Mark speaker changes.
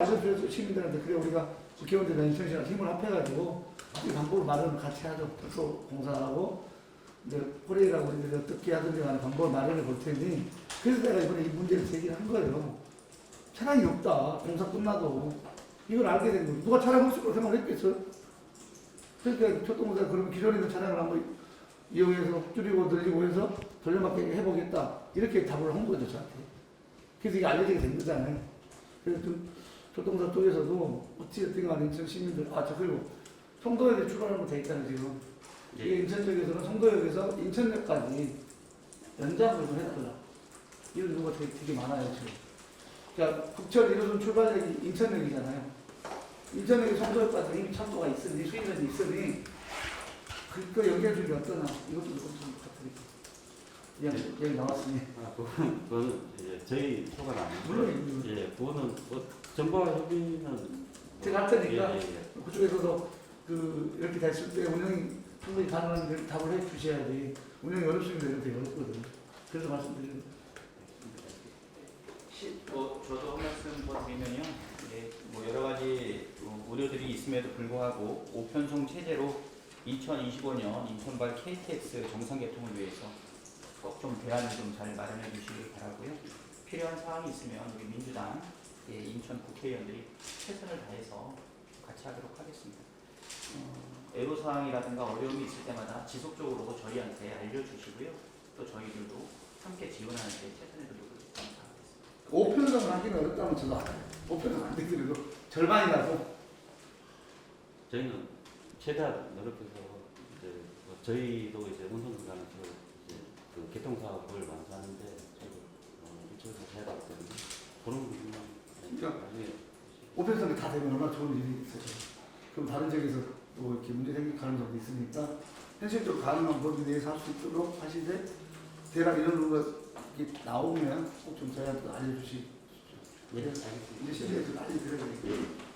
Speaker 1: 아셔서 시민들한테 그래 우리가 국회의원들이나 인천시랑 힘을 합해가지고 이 방법을 마련을 같이 하죠. 또 공사하고 이제 코레일하고 우리들이 어떻게 하든지 간에 방법을 마련해 볼 테니 그래서 내가 이번에 이 문제를 제기를 한 거예요. 차량이 없다. 공사 끝나도 이걸 알게 된 거예요. 누가 차량 없을 거 생각을 했겠어요? 그러니까 교통공사 그러면 기존에 있는 차량을 한번 이용해서 줄이고 늘리고 해서 돌려막기 해보겠다. 이렇게 답을 한 거죠, 저한테. 그래서 이게 알려지게 된 거잖아요. 그래서 좀 교통사 쪽에서도 어찌됐든 간에 인천 시민들, 아, 저 그리고 송도역에 출발하는 거돼 있잖아요, 지금. 이게 인천 쪽에서는 송도역에서 인천역까지 연장을 좀 해달라. 이런 경우가 되게, 되게 많아요, 지금. 그러니까 국철 1호선 출발역이 인천역이잖아요. 인천역에 송도역까지 이미 철도가 있으니, 수인선이 있으니, 그거 연결줄이 어떠나, 이것도 좀 부탁드릴게요. 그냥 여기 나왔으니.
Speaker 2: 아, 그건, 그거는 이제 저희 소관 아니고
Speaker 1: 물론,
Speaker 2: 예, 그거는 뭐 정부와 협의는
Speaker 1: 제가 할 테니까.
Speaker 2: 예, 예, 예.
Speaker 1: 그쪽에서도 그 이렇게 됐을 때 운영이 충분히 가능한 데 답을 해 주셔야지 운영이 어렵습니다 이렇게 어렵거든요. 그래서 말씀드리는 거예요.
Speaker 3: 시, 뭐 저도 한 말씀 더 드리면요. 예, 뭐 여러 가지 어, 우려들이 있음에도 불구하고 오편성 체제로 2025년 인천발 KTX 정상 개통을 위해서 꼭 좀 대안을 좀 잘 마련해 주시길 바라고요. 필요한 사항이 있으면 우리 민주당 예, 인천 국회의원들이 최선을 다해서 같이 하도록 하겠습니다. 어, 애로사항이라든가 어려움이 있을 때마다 지속적으로 저희한테 알려주시고요. 또 저희들도 함께 지원하는 데 최선의 노력을 다하겠습니다.
Speaker 1: 오편성을 하기는 어렵다면 저도 알아요. 오편성 안 되더라도 절반이라도
Speaker 2: 저희는 최대한 노력해서 이제 뭐 저희도 이제 운송기관에서 이제 그 개통 사업을 완수하는데 저도 어, 이쪽에서 해봤거든요. 그런 부분만
Speaker 1: 그러니까
Speaker 2: 나중에
Speaker 1: 오편성이 다 되면 얼마나 좋은 일이 있어요. 그럼 다른 지역에서 또 이렇게 문제 생길 가능성도 있으니까 현실적으로 가능한 범위 내에서 할 수 있도록 하시되 대략 이런 이렇게 나오면 꼭 좀 저희한테 알려주시.
Speaker 2: 예, 알겠습니다.
Speaker 1: 이제 시리에서 알려드려야.
Speaker 2: 예.